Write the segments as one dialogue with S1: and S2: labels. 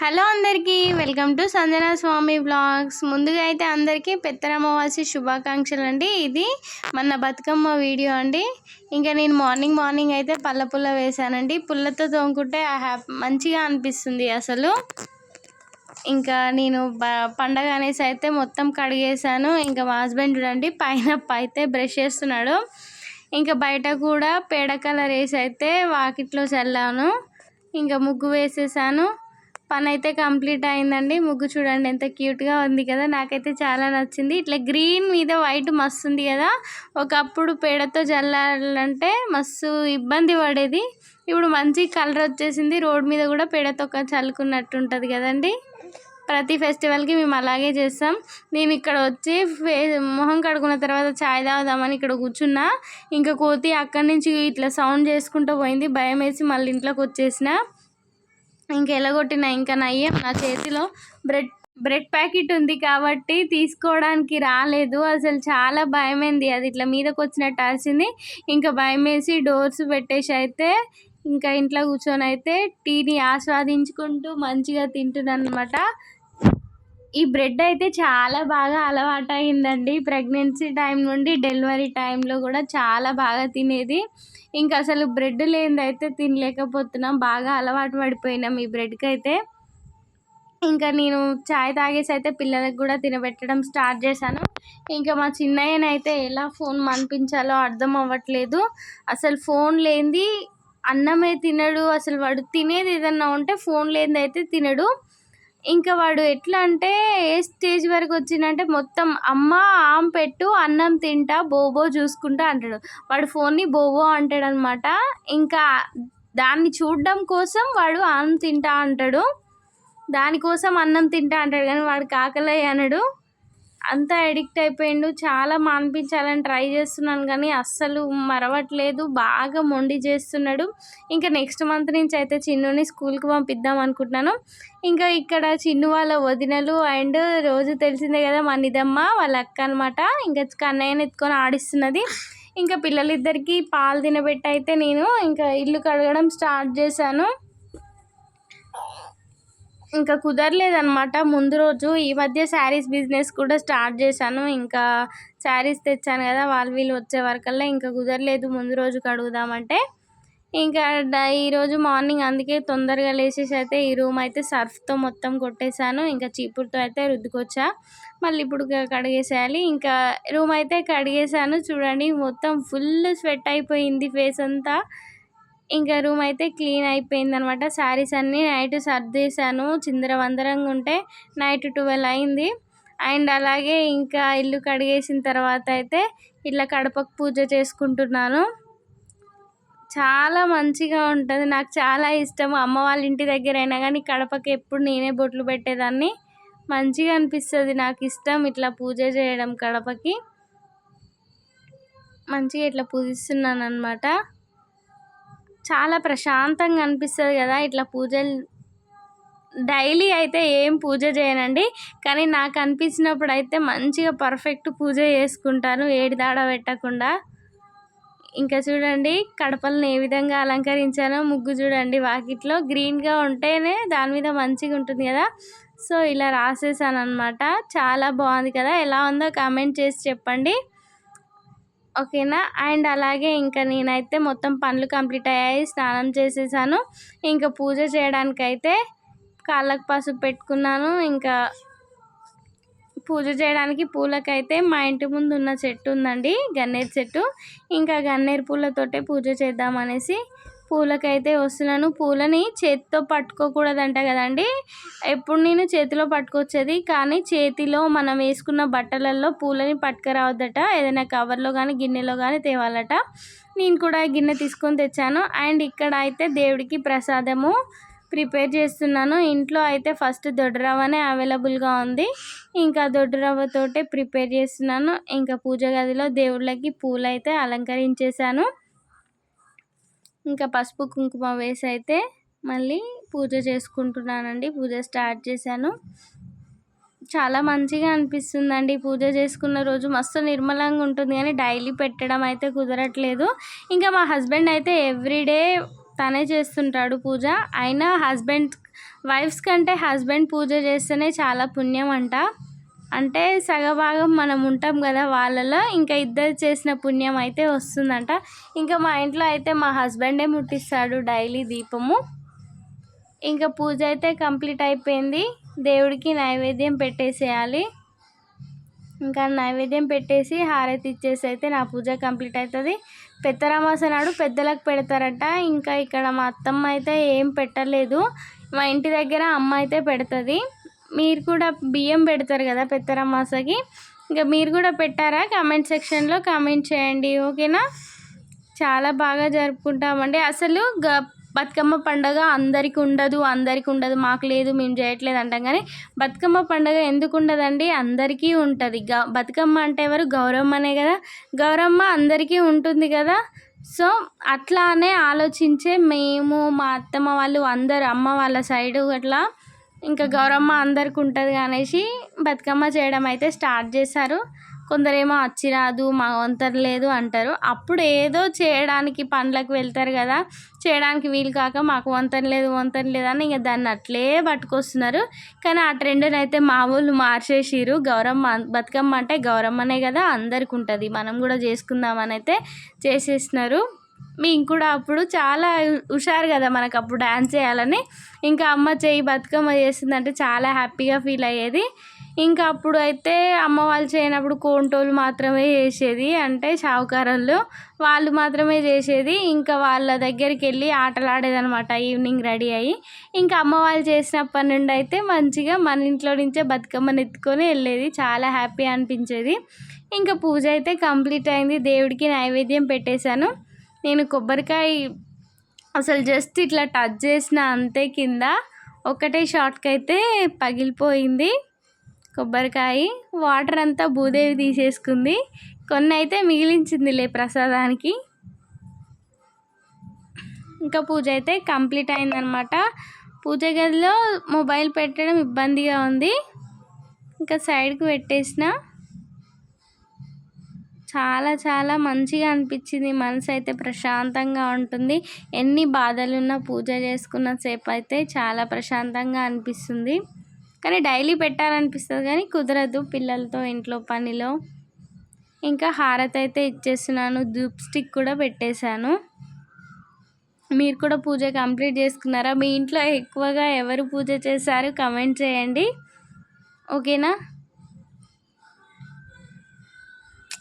S1: Hello అందరికీ welcome to Sanjana Swamy blogs ముందుగా అయితే అందరికీ పెత్తరమ్మవాసి శుభాకాంక్షలు అండి. ఇది మన బతుకమ్మ వీడియో అండి. ఇంకా నేను మార్నింగ్ మార్నింగ్ అయితే పళ్ళ పుల్ల వేశానండి. పుల్లతో తోముకుంటే హ్యాపీ మంచిగా అనిపిస్తుంది అసలు. ఇంకా నేను పండగ అనేసి అయితే మొత్తం కడిగేసాను ఇంకా మా హస్బెండ్ చూడండి పైన అయితే బ్రష్ చేస్తున్నాడు. ఇంకా బయట కూడా పేడ కలర్ వేసి అయితే వాకిట్లో చల్లాను. ఇంకా ముగ్గు వేసేసాను. పని అయితే కంప్లీట్ అయిందండి. ముగ్గు చూడండి ఎంత క్యూట్గా ఉంది కదా. నాకైతే చాలా నచ్చింది. ఇట్లా గ్రీన్ మీద వైట్ మస్తు ఉంది కదా. ఒకప్పుడు పేడతో చల్లాలంటే మస్తు ఇబ్బంది పడేది. ఇప్పుడు మంచి కలర్ వచ్చేసింది. రోడ్ మీద కూడా పేడతో చల్లుకున్నట్టు ఉంటుంది కదండి. ప్రతి ఫెస్టివల్కి మేము అలాగే చేస్తాం. నేను ఇక్కడ వచ్చి ఫే మొహం కడుకున్న తర్వాత చాయ్ తాగుదామని ఇక్కడ కూర్చున్నా. ఇంకా కోతి అక్కడి నుంచి ఇట్లా సౌండ్ చేసుకుంటూ పోయింది. భయం వేసి మళ్ళీ ఇంట్లోకి వచ్చేసిన. ఇంక ఎలగొట్టిన ఇంకా నయ్యం నా చేతిలో. బ్రెడ్ బ్రెడ్ ప్యాకెట్ ఉంది కాబట్టి తీసుకోవడానికి రాలేదు. అసలు చాలా భయమైంది. అది ఇట్లా మీదకి వచ్చినట్టు అరిసింది. ఇంకా భయం వేసి డోర్స్ పెట్టేసి అయితే ఇంకా ఇంట్లో కూర్చొని అయితే టీని ఆస్వాదించుకుంటూ మంచిగా తింటున్నాను ఈ బ్రెడ్ అయితే చాలా బాగా అలవాటు అయిందండి ప్రెగ్నెన్సీ టైం నుండి డెలివరీ టైంలో కూడా చాలా బాగా తినేది. ఇంకా అసలు బ్రెడ్ లేనిది అయితే తినలేకపోతున్నాం. బాగా అలవాటు పడిపోయినాం ఈ బ్రెడ్కి అయితే ఇంకా నేను చాయ్ తాగేసి అయితే పిల్లలకు కూడా తినబెట్టడం స్టార్ట్ చేశాను. ఇంకా మా చిన్నయ్యనైతే ఎలా ఫోన్ మనిపించాలో అర్థం అవ్వట్లేదు. అసలు ఫోన్ లేనిది అన్నమే తినడు. అసలు వాడు తినేది ఏదన్నా ఉంటే ఫోన్ లేనిది అయితే తినడు. ఇంకా వాడు ఎట్లా అంటే ఏ స్టేజ్ వరకు వచ్చిందంటే మొత్తం అమ్మ ఆమ్ పెట్టు అన్నం తింటా బోబో చూసుకుంటా అంటాడు. వాడు ఫోన్ని బోబో అంటాడు అనమాట ఇంకా దాన్ని చూడడం కోసం వాడు ఆమ్ తింటా అంటాడు. దానికోసం అన్నం తింటా అంటాడు కానీ వాడు కాకలే అనడు. అంత అడిక్ట్ అయిపోయిండు. చాలా మాన్పించాలని ట్రై చేస్తున్నాను కానీ అస్సలు మరవట్లేదు. బాగా మొండి చేస్తున్నాడు. ఇంకా నెక్స్ట్ మంత్ నుంచి అయితే చిన్నుని స్కూల్కి పంపిద్దాం అనుకుంటున్నాను. ఇంకా ఇక్కడ చిన్ను వాళ్ళ వదినలు అండ్ రోజు తెలిసిందే కదా మా నిదమ్మ వాళ్ళ అక్క అనమాట ఇంకా కన్నయ్యని ఎత్తుకొని ఆడిస్తున్నది. ఇంకా పిల్లలిద్దరికీ పాలు తినబెట్టి అయితే నేను ఇంకా ఇల్లు కడగడం స్టార్ట్ చేశాను. ఇంకా కుదరలేదనమాట ముందు రోజు ఈ మధ్య శారీస్ బిజినెస్ కూడా స్టార్ట్ చేశాను. ఇంకా శారీస్ తెచ్చాను కదా వాళ్ళు వీళ్ళు వచ్చే వరకల్లా ఇంకా కుదరలేదు. ముందు రోజు కడుగుదామంటే ఇంకా ఈరోజు మార్నింగ్ అందుకే తొందరగా లేచేసి అయితే ఈ రూమ్ అయితే సర్ఫ్తో మొత్తం కొట్టేశాను. ఇంకా చీపురుతో అయితే రుద్దుకొచ్చా. మళ్ళీ ఇప్పుడు కడిగేసేయాలి. ఇంకా రూమ్ అయితే కడిగేసాను చూడండి మొత్తం ఫుల్ స్వెట్ అయిపోయింది ఫేస్ అంతా. ఇంకా రూమ్ అయితే క్లీన్ అయిపోయింది అనమాట శారీస్ అన్నీ నైట్ సర్దేశాను. చిందర వందరంగా ఉంటే నైట్ ట్వెల్వ్ అయింది. అండ్ అలాగే ఇంకా ఇల్లు కడిగేసిన తర్వాత అయితే ఇట్లా కడపకు పూజ చేసుకుంటున్నాను. చాలా మంచిగా ఉంటుంది. నాకు చాలా ఇష్టం. అమ్మ వాళ్ళ ఇంటి దగ్గర అయినా కానీ కడపకి ఎప్పుడు నేనే బొట్లు పెట్టేదాన్ని. మంచిగా అనిపిస్తుంది. నాకు ఇష్టం ఇట్లా పూజ చేయడం కడపకి. మంచిగా ఇట్లా పూజిస్తున్నాను అనమాట చాలా ప్రశాంతంగా అనిపిస్తుంది కదా ఇట్లా పూజలు. డైలీ అయితే ఏం పూజ చేయనండి. కానీ నాకు అనిపించినప్పుడు అయితే మంచిగా పర్ఫెక్ట్ పూజ చేసుకుంటాను. ఏడి దాడ పెట్టకుండా. ఇంకా చూడండి కడపలను ఏ విధంగా అలంకరించానో ముగ్గు చూడండి. వాకిట్లో గ్రీన్గా ఉంటేనే దాని మీద మంచిగా ఉంటుంది కదా. సో ఇలా రాసేసాను అనమాట చాలా బాగుంది కదా. ఎలా ఉందో కామెంట్ చేసి చెప్పండి. ఓకేనా? అండ్ అలాగే ఇంకా నేనైతే మొత్తం పనులు కంప్లీట్ అయ్యాయి. స్నానం చేసేసాను. ఇంకా పూజ చేయడానికైతే కాళ్ళకు పసుపు పెట్టుకున్నాను. ఇంకా పూజ చేయడానికి పూలకైతే మా ఇంటి ముందు ఉన్న చెట్టు ఉందండి గన్నేరు చెట్టు. ఇంకా గన్నేరు పూలతోటే పూజ చేద్దామనేసి పూలకైతే వస్తున్నాను. పూలని చేతితో పట్టుకోకూడదంట కదండి. ఎప్పుడు నేను చేతిలో పట్టుకొచ్చేది? కానీ చేతిలో మనం వేసుకున్న బట్టలలో పూలని పట్టుకురావద్దట. ఏదైనా కవర్లో కానీ గిన్నెలో కానీ తేవాలట. నేను కూడా గిన్నె తీసుకొని తెచ్చాను. అండ్ ఇక్కడ అయితే దేవుడికి ప్రసాదము ప్రిపేర్ చేస్తున్నాను. ఇంట్లో అయితే ఫస్ట్ దొడ్రవ్వనే అవైలబుల్గా ఉంది. ఇంకా దొడ్రవ్వతోటే ప్రిపేర్ చేస్తున్నాను. ఇంకా పూజ గదిలో దేవుళ్ళకి పూలైతే అలంకరించేశాను. ఇంకా పసుపు కుంకుమ వేసి అయితే మళ్ళీ పూజ చేసుకుంటున్నానండి. పూజ స్టార్ట్ చేశాను. చాలా మంచిగా అనిపిస్తుందండి. పూజ చేసుకున్న రోజు మస్తు నిర్మలంగా ఉంటుంది కానీ డైలీ పెట్టడం అయితే కుదరట్లేదు. ఇంకా మా హస్బెండ్ అయితే ఎవ్రీడే తనే చేస్తుంటాడు పూజ. అయినా హస్బెండ్ వైఫ్స్ కంటే హస్బెండ్ పూజ చేస్తేనే చాలా పుణ్యం అంట అంటే సగభాగం మనం ఉంటాం కదా వాళ్ళలో ఇంకా ఇద్దరు చేసిన పుణ్యం అయితే వస్తుందంట. ఇంకా మా ఇంట్లో అయితే మా హస్బెండే ముట్టిస్తాడు డైలీ దీపము. ఇంకా పూజ అయితే కంప్లీట్ అయిపోయింది. దేవుడికి నైవేద్యం పెట్టేసేయాలి. ఇంకా నైవేద్యం పెట్టేసి హారతి ఇచ్చేసి అయితే నా పూజ కంప్లీట్ అవుతుంది. పెద్దరామాస నాడు పెద్దలకు పెడతారట. ఇంకా ఇక్కడ మా అత్తమ్మ అయితే ఏం పెట్టలేదు. మా ఇంటి దగ్గర అమ్మ అయితే పెడుతుంది. మీరు కూడా బియ్యం పెడతారు కదా పెత్తరమాసకి? ఇంకా మీరు కూడా పెట్టారా? కామెంట్ సెక్షన్లో కామెంట్ చేయండి ఓకేనా? చాలా బాగా జరుపుకుంటామండి. అసలు గ బతుకమ్మ పండగ అందరికి ఉండదు అందరికి ఉండదు. మాకు లేదు మేము చేయట్లేదు అంటాం కానీ బతుకమ్మ పండగ ఎందుకు ఉండదండి? అందరికీ ఉంటుంది. గ బతుకమ్మ అంటే ఎవరు? గౌరమ్మనే కదా. గౌరమ్మ అందరికీ ఉంటుంది కదా. సో అట్లానే ఆలోచించే మేము మా అత్తమ్మ వాళ్ళు అందరు అమ్మ వాళ్ళ సైడు అట్లా ఇంకా గౌరమ్మ అందరికి ఉంటుంది అనేసి బతుకమ్మ చేయడం అయితే స్టార్ట్ చేశారు. కొందరేమో వచ్చి రాదు మా వంతరు లేదు అంటారు. అప్పుడు ఏదో చేయడానికి పనులకు వెళ్తారు కదా చేయడానికి వీలు కాక మాకు వంతరు లేదు వంతరు లేదు అని ఇంకా దాన్ని అట్లే పట్టుకొస్తున్నారు. కానీ ఆ ట్రెండ్ని అయితే మా వాళ్ళు మార్చేసిరు గౌరమ్మ బతుకమ్మ అంటే గౌరమ్మనే కదా అందరికి ఉంటుంది. మనం కూడా చేసుకుందామని అయితే చేసేసినారు. మేము కూడా అప్పుడు చాలా హుషారు కదా మనకు అప్పుడు డ్యాన్స్ చేయాలని. ఇంకా అమ్మ చేయి బతుకమ్మ చేసిందంటే చాలా హ్యాపీగా ఫీల్ అయ్యేది. ఇంకా అప్పుడు అయితే అమ్మ వాళ్ళు చేయనప్పుడు కోంటోళ్ళు మాత్రమే చేసేది. అంటే షావుకారులు వాళ్ళు మాత్రమే చేసేది. ఇంకా వాళ్ళ దగ్గరికి వెళ్ళి ఆటలాడేదనమాట ఈవినింగ్ రెడీ అయ్యి. ఇంకా అమ్మ వాళ్ళు చేసినప్పటి నుండి అయితే మంచిగా మన ఇంట్లో నుంచే బతుకమ్మని ఎత్తుకొని వెళ్ళేది. చాలా హ్యాపీ అనిపించేది. ఇంకా పూజ అయితే కంప్లీట్ అయింది. దేవుడికి నైవేద్యం పెట్టేశాను. నేను కొబ్బరికాయ అసలు జస్ట్ ఇట్లా టచ్ చేసిన అంతే కింద ఒకటే షార్ట్కి అయితే పగిలిపోయింది కొబ్బరికాయ. వాటర్ అంతా భూదేవి తీసేసుకుంది. కొన్ని అయితే మిగిలించిందిలే ప్రసాదానికి. ఇంకా పూజ అయితే కంప్లీట్ అయిందనమాట. పూజ గదిలో మొబైల్ పెట్టడం ఇబ్బందిగా ఉంది. ఇంకా సైడ్కి పెట్టేసిన. చాలా చాలా మంచిగా అనిపించింది. మనసు అయితే ప్రశాంతంగా ఉంటుంది. ఎన్ని బాధలున్నా పూజ చేసుకున్న సేపు అయితే చాలా ప్రశాంతంగా అనిపిస్తుంది. కానీ డైలీ పెట్టాలనిపిస్తుంది కానీ కుదరదు పిల్లలతో ఇంట్లో పనిలో. ఇంకా హారతి అయితే ఇచ్చేస్తున్నాను. ధూప్ స్టిక్ కూడా పెట్టేశాను. మీరు కూడా పూజ కంప్లీట్ చేసుకున్నారా? మీ ఇంట్లో ఎక్కువగా ఎవరు పూజ చేశారు? కమెంట్ చేయండి. ఓకేనా?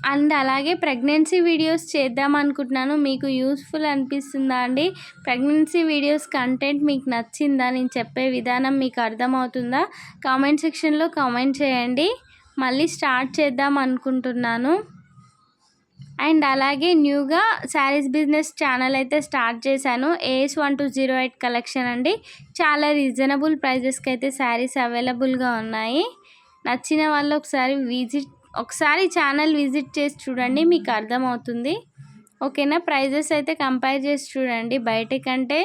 S1: అండ్ అలాగే ప్రెగ్నెన్సీ వీడియోస్ చేద్దాం అనుకుంటున్నాను. మీకు యూస్ఫుల్ అనిపిస్తుందా అండి? ప్రెగ్నెన్సీ వీడియోస్ కంటెంట్ మీకు నచ్చిందా? నేను చెప్పే విధానం మీకు అర్థమవుతుందా? కామెంట్ సెక్షన్లో కామెంట్ చేయండి. మళ్ళీ స్టార్ట్ చేద్దాం అనుకుంటున్నాను. అండ్ అలాగే న్యూగా శారీస్ బిజినెస్ ఛానల్ అయితే స్టార్ట్ చేశాను. A S one two zero eight collection అండి. చాలా రీజనబుల్ ప్రైజెస్కి అయితే శారీస్ అవైలబుల్గా ఉన్నాయి. నచ్చిన వాళ్ళు ఒకసారి విజిట్ ఒకసారి ఛానల్ విజిట్ చేసి చూడండి మీకు అర్థమవుతుంది. ఓకేనా? ప్రైజెస్ అయితే కంపేర్ చేసి చూడండి. బయట కంటే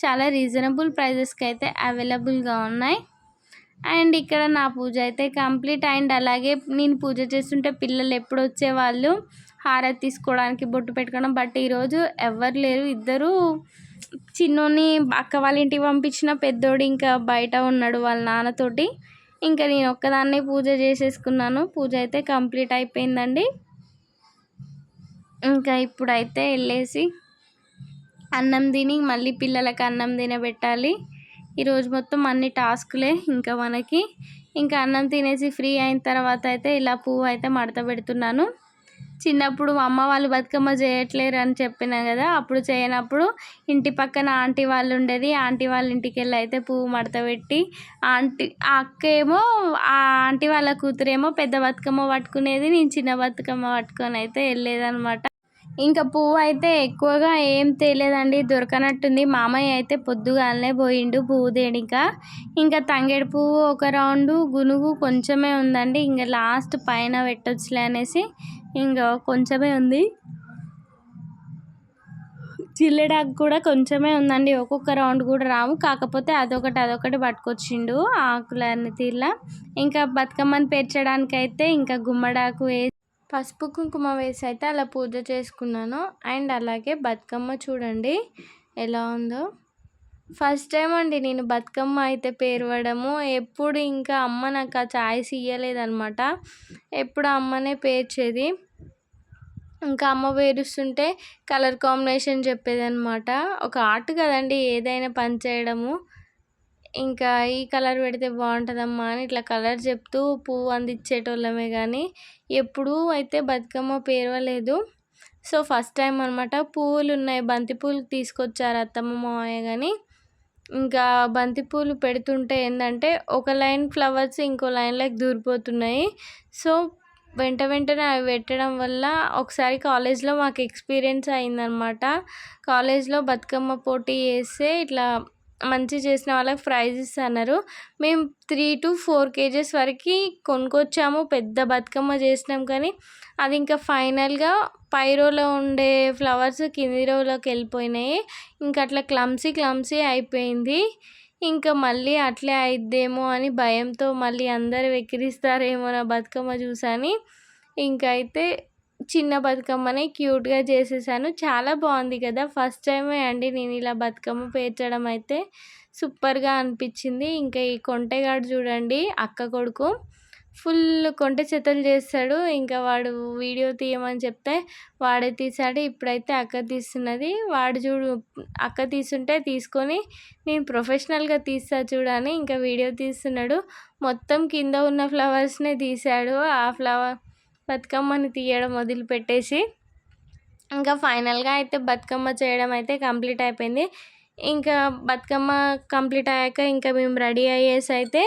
S1: చాలా రీజనబుల్ ప్రైజెస్కి అయితే అవైలబుల్గా ఉన్నాయి. అండ్ ఇక్కడ నా పూజ అయితే కంప్లీట్ అండ్ అలాగే నేను పూజ చేస్తుంటే పిల్లలు ఎప్పుడు వచ్చేవాళ్ళు హారతి తీసుకోవడానికి బొట్టు పెట్టుకోవడం. బట్ ఈరోజు ఎవరు లేరు ఇద్దరు చిన్నోని అక్క వాళ్ళ ఇంటికి పంపించిన పెద్దోడు ఇంకా బయట ఉన్నాడు వాళ్ళ నాన్నతోటి. ఇంకా నేను ఒక్కదాన్నే పూజ చేసేసుకున్నాను. పూజ అయితే కంప్లీట్ అయిపోయిందండి. ఇంకా ఇప్పుడైతే వెళ్ళేసి అన్నం తిని మళ్ళీ పిల్లలకి అన్నం తినబెట్టాలి. ఈరోజు మొత్తం అన్ని టాస్కులే ఇంకా మనకి. ఇంకా అన్నం తినేసి ఫ్రీ అయిన తర్వాత అయితే ఇలా పువ్వు అయితే మడత పెడుతున్నాను. చిన్నప్పుడు మా అమ్మ వాళ్ళు బతుకమ్మ చేయట్లేరు అని చెప్పిన కదా అప్పుడు చేయనప్పుడు ఇంటి పక్కన ఆంటీ వాళ్ళు ఉండేది. ఆంటీ వాళ్ళ ఇంటికి వెళ్ళి అయితే పువ్వు మడత పెట్టి ఆంటీ ఆ అక్క ఏమో ఆ ఆంటీ వాళ్ళ కూతురేమో పెద్ద బతుకమ్మ పట్టుకునేది నేను చిన్న బతుకమ్మ పట్టుకొని అయితే వెళ్ళేదనమాట ఇంకా పువ్వు అయితే ఎక్కువగా ఏం తేలేదండి దొరకనట్టుంది. మామయ్య అయితే పొద్దుగాలనే పోయిండు పువ్వు దేనిక ఇంకా తంగేడు పువ్వు ఒక రౌండు గునుగు కొంచెమే ఉందండి. ఇంకా లాస్ట్ పైన పెట్టొచ్చులే అనేసి ఇంకా కొంచెమే ఉంది. చిల్లెడాకు కూడా కొంచెమే ఉందండి. ఒక్కొక్క రౌండ్ కూడా రాము కాకపోతే అదొకటి అదొకటి పట్టుకొచ్చిండు ఆకులన్నీ తీర్లా ఇంకా బతుకమ్మని పేర్చడానికైతే ఇంకా గుమ్మడాకు వేసి పసుపు కుంకుమ వేసి అయితే అలా పూజ చేసుకున్నాను. అండ్ అలాగే బతుకమ్మ చూడండి ఎలా ఉందో. ఫస్ట్ టైం అండి నేను బతుకమ్మ అయితే పేరవడము. ఎప్పుడు ఇంకా అమ్మ నాకు ఆ ఛాయిస్ ఇయ్యలేదనమాట. ఎప్పుడు అమ్మనే పేర్చేది. ఇంకా అమ్మ పేరుస్తుంటే కలర్ కాంబినేషన్ చెప్పేదనమాట ఒక ఆర్ట్ కదండి ఏదైనా పని చేయడము. ఇంకా ఈ కలర్ పెడితే బాగుంటుందమ్మా అని ఇట్లా కలర్ చెప్తూ పువ్వు అందించేటోళ్ళమే కానీ ఎప్పుడూ అయితే బతుకమ్మ పేరవలేదు. సో ఫస్ట్ టైం అనమాట పువ్వులు ఉన్నాయి బంతి పూలు తీసుకొచ్చారు అత్తమ్మ మావయ్య కానీ ఇంకా బంతిపూలు పెడుతుంటే ఏంటంటే ఒక లైన్ ఫ్లవర్స్ ఇంకో లైన్లోకి దూరిపోతున్నాయి. సో వెంట వెంటనే అవి పెట్టడం వల్ల ఒకసారి కాలేజ్లో మాకు ఎక్స్పీరియన్స్ అయిందనమాట. కాలేజ్లో బతుకమ్మ పోటీ చేస్తే ఇట్లా మంచి చేసిన వాళ్ళకి ప్రైజ్ ఇస్తున్నారు మేము త్రీ టు ఫోర్ కేజెస్ వరకు కొనుక్కొచ్చాము పెద్ద బతుకమ్మ చేసినాం కానీ అది ఇంకా ఫైనల్గా పై రోలో ఉండే ఫ్లవర్స్ కింది రోలోకి వెళ్ళిపోయినాయి. ఇంకా అట్లా క్లమ్సీ క్లమ్సీ అయిపోయింది. ఇంకా మళ్ళీ అట్లే అయిద్దేమో అని భయంతో మళ్ళీ అందరు వెక్కిరిస్తారేమో నా బతుకమ్మ చూసని ఇంకా అయితే చిన్న బతుకమ్మని క్యూట్గా చేసేసాను. చాలా బాగుంది కదా! ఫస్ట్ టైమే అండి నేను ఇలా బతుకమ్మ పేర్చడం అయితే సూపర్గా అనిపించింది. ఇంకా ఈ కొంటెగాడు చూడండి అక్క కొడుకు. ఫుల్ కొంటె చెత్తలు చేస్తాడు. ఇంకా వాడు వీడియో తీయమని చెప్తే వాడే తీసాడు. ఇప్పుడైతే అక్క తీస్తున్నది. వాడు చూడు అక్క తీసుంటే తీసుకొని నేను ప్రొఫెషనల్గా తీస్తా చూడని ఇంకా వీడియో తీస్తున్నాడు. మొత్తం కింద ఉన్న ఫ్లవర్స్నే తీశాడు ఆ ఫ్లవర్ బతుకమ్మని తీయడం వదిలిపెట్టేసి ఇంకా ఫైనల్గా అయితే బతుకమ్మ చేయడం అయితే కంప్లీట్ అయిపోయింది. ఇంకా బతుకమ్మ కంప్లీట్ అయ్యాక ఇంకా మేము రెడీ అయ్యేసి అయితే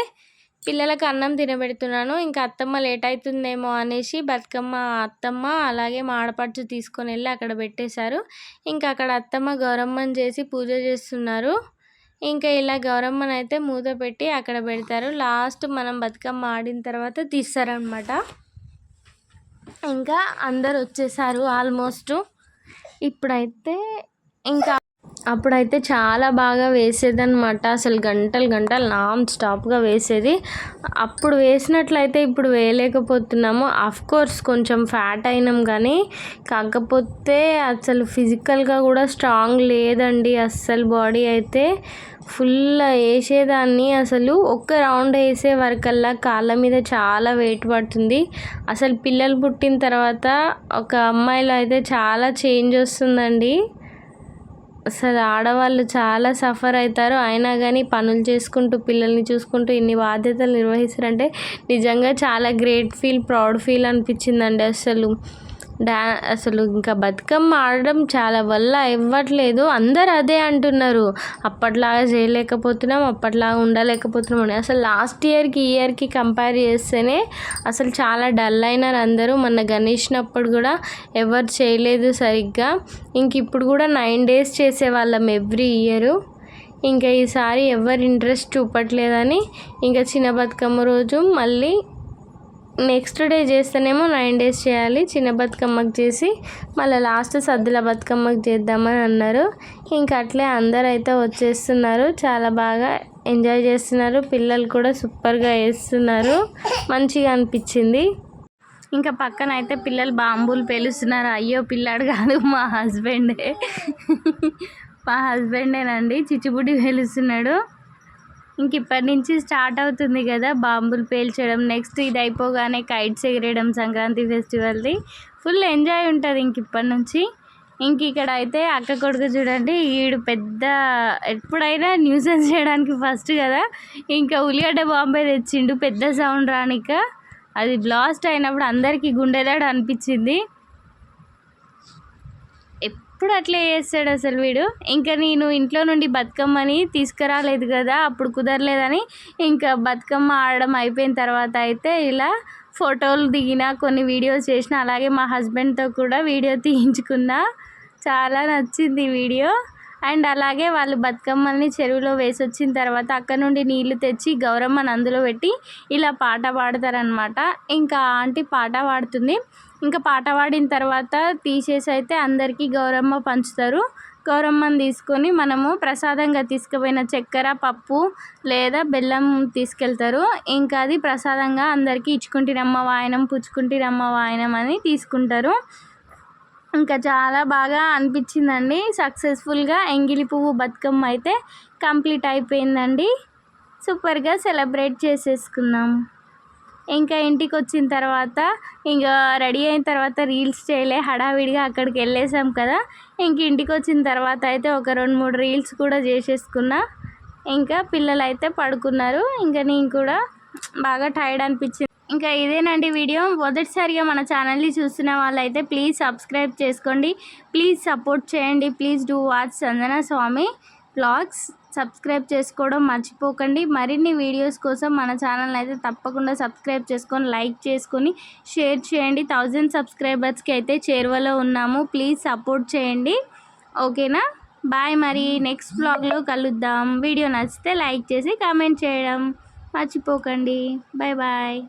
S1: పిల్లలకు అన్నం తినబెడుతున్నాను. ఇంకా అత్తమ్మ లేట్ అవుతుందేమో అనేసి బతుకమ్మ అత్తమ్మ అలాగే మాడపడుచు తీసుకొని వెళ్ళి అక్కడ పెట్టేశారు. ఇంకా అక్కడ అత్తమ్మ గౌరమ్మని చేసి పూజ చేస్తున్నారు. ఇంకా ఇలా గౌరమ్మని అయితే మూత పెట్టి అక్కడ పెడతారు. లాస్ట్ మనం బతుకమ్మ ఆడిన తర్వాత తీస్తారనమాట ఇంకా అందరు వచ్చేసారు ఆల్మోస్ట్. ఇప్పుడైతే ఇంకా అప్పుడైతే చాలా బాగా వేసేది అనమాట అసలు గంటలు గంటలు నాన్ స్టాప్గా వేసేది. అప్పుడు వేసినట్లయితే ఇప్పుడు వేయలేకపోతున్నాము. కోర్స్ కొంచెం ఫ్యాట్ అయినాం కానీ కాకపోతే అసలు ఫిజికల్గా కూడా స్ట్రాంగ్ లేదండి అస్సలు బాడీ అయితే. ఫుల్ వేసేదాన్ని అసలు. ఒక్క రౌండ్ వేసే వరకల్లా కాళ్ళ మీద చాలా వెయిట్ పడుతుంది. అసలు పిల్లలు పుట్టిన తర్వాత ఒక అమ్మాయిలో అయితే చాలా చేంజ్ వస్తుందండి. అసలు ఆడవాళ్ళు చాలా సఫర్ అవుతారు అయినా కానీ పనులు చేసుకుంటూ పిల్లల్ని చూసుకుంటూ ఇన్ని బాధ్యతలు నిర్వహిస్తారంటే నిజంగా చాలా గ్రేట్ ఫీల్ ప్రౌడ్ ఫీల్ అనిపించిందండి అసలు. డా అసలు ఇంకా బతుకమ్మ ఆడడం చాలా వల్ల ఇవ్వట్లేదు. అందరు అదే అంటున్నారు. అప్పట్లాగా చేయలేకపోతున్నాం అప్పట్లాగా ఉండలేకపోతున్నాం అని. అసలు లాస్ట్ ఇయర్కి ఈ ఇయర్కి కంపేర్ చేస్తేనే అసలు చాలా డల్ అయినారు అందరూ. మొన్న గణేష్నప్పుడు కూడా ఎవరు చేయలేదు సరిగ్గా. ఇంక ఇప్పుడు కూడా నైన్ డేస్ చేసేవాళ్ళం ఎవ్రీ ఇయర్. ఇంకా ఈసారి ఎవరు ఇంట్రెస్ట్ చూపట్లేదని ఇంకా చిన్న బతుకమ్మ రోజు మళ్ళీ నెక్స్ట్ డే చేస్తేనేమో నైన్ డేస్ చేయాలి. చిన్న బతుకమ్మకి చేసి మళ్ళీ లాస్ట్ సద్దుల బతుకమ్మకి చేద్దామని అన్నారు. ఇంకా అట్లే అందరు అయితే వచ్చేస్తున్నారు. చాలా బాగా ఎంజాయ్ చేస్తున్నారు. పిల్లలు కూడా సూపర్గా వేస్తున్నారు. మంచిగా అనిపించింది. ఇంకా పక్కన అయితే పిల్లలు బాంబులు పేలుస్తున్నారు. అయ్యో పిల్లాడు కాదు మా హస్బెండే. మా హస్బెండేనండి. చిచ్చుబుడ్డి పేలుస్తున్నాడు. ఇంక ఇప్పటి నుంచి స్టార్ట్ అవుతుంది కదా బాంబులు పేల్చడం. నెక్స్ట్ ఇది అయిపోగానే కైట్స్ ఎగిరేయడం సంక్రాంతి ఫెస్టివల్ది. ఫుల్ ఎంజాయ్ ఉంటుంది ఇంక ఇప్పటి నుంచి. ఇంక ఇక్కడ అయితే అక్క కొడుకు చూడండి వీడు పెద్ద ఎప్పుడైనా న్యూసెన్స్ చేయడానికి ఫస్ట్ కదా. ఇంకా ఉల్లిగడ్డ బాంబే తెచ్చిండు పెద్ద సౌండ్ రానిక. అది బ్లాస్ట్ అయినప్పుడు అందరికీ గుండెదాడు అనిపించింది. ఎప్పుడు అట్లే చేస్తాడు అసలు వీడు. ఇంకా నేను ఇంట్లో నుండి బతుకమ్మని తీసుకురాలేదు కదా అప్పుడు కుదరలేదని ఇంకా బతుకమ్మ ఆడడం అయిపోయిన తర్వాత అయితే ఇలా ఫోటోలు దిగిన కొన్ని వీడియోస్ చేసిన అలాగే మా హస్బెండ్తో కూడా వీడియో తీయించుకున్నా. చాలా నచ్చింది వీడియో. అండ్ అలాగే వాళ్ళు బతుకమ్మల్ని చెరువులో వేసి వచ్చిన తర్వాత అక్కడ నుండి నీళ్ళు తెచ్చి గౌరమ్మని అందులో పెట్టి ఇలా పాట పాడతారనమాట ఇంకా ఆంటీ పాట పాడుతుంది. ఇంకా పాట పాడిన తర్వాత తీసేసి అయితే అందరికీ గౌరమ్మ పంచుతారు. గౌరమ్మను తీసుకొని మనము ప్రసాదంగా తీసుకుపోయిన చక్కెర పప్పు లేదా బెల్లం తీసుకెళ్తారు. ఇంకా అది ప్రసాదంగా అందరికీ ఇచ్చుకుంటురమ్మ వాయనం పుచ్చుకుంటురమ్మ వాయనం అని తీసుకుంటారు. ఇంకా చాలా బాగా అనిపించిందండి. సక్సెస్ఫుల్గా ఎంగిలి పువ్వు బతుకమ్మ అయితే కంప్లీట్ అయిపోయిందండి. సూపర్గా సెలబ్రేట్ చేసేసుకున్నాం ఇంకా ఇంటికి వచ్చిన తర్వాత ఇంకా రెడీ అయిన తర్వాత రీల్స్ చేయలే హడావిడిగా అక్కడికి వెళ్ళేసాం కదా. ఇంక ఇంటికి వచ్చిన తర్వాత అయితే ఒక రెండు మూడు రీల్స్ కూడా చేసేసుకున్నా. ఇంకా పిల్లలు అయితే పడుకున్నారు. ఇంకా నేను కూడా బాగా టైర్డ్ అనిపించింది. ఇంకా ఇదేనండి వీడియో. మొదటిసారిగా మన ఛానల్ని చూస్తున్న వాళ్ళైతే ప్లీజ్ సబ్స్క్రైబ్ చేసుకోండి. ప్లీజ్ సపోర్ట్ చేయండి. Please do watch Sanjana Swami blogs. Subscribe చేసుకోవడం మర్చిపోకండి. మరిన్ని వీడియోస్ కోసం మన ఛానల్ అయితే తప్పకుండా సబ్స్క్రైబ్ చేసుకొని లైక్ చేసుకొని షేర్ చేయండి. థౌజండ్ సబ్స్క్రైబర్స్కి అయితే చేరువలో ఉన్నాము. ప్లీజ్ సపోర్ట్ చేయండి. ఓకేనా? బాయ్ మరి. నెక్స్ట్ బ్లాగ్లో కలుద్దాం. వీడియో నచ్చితే లైక్ చేసి కామెంట్ చేయడం మర్చిపోకండి. Bye bye.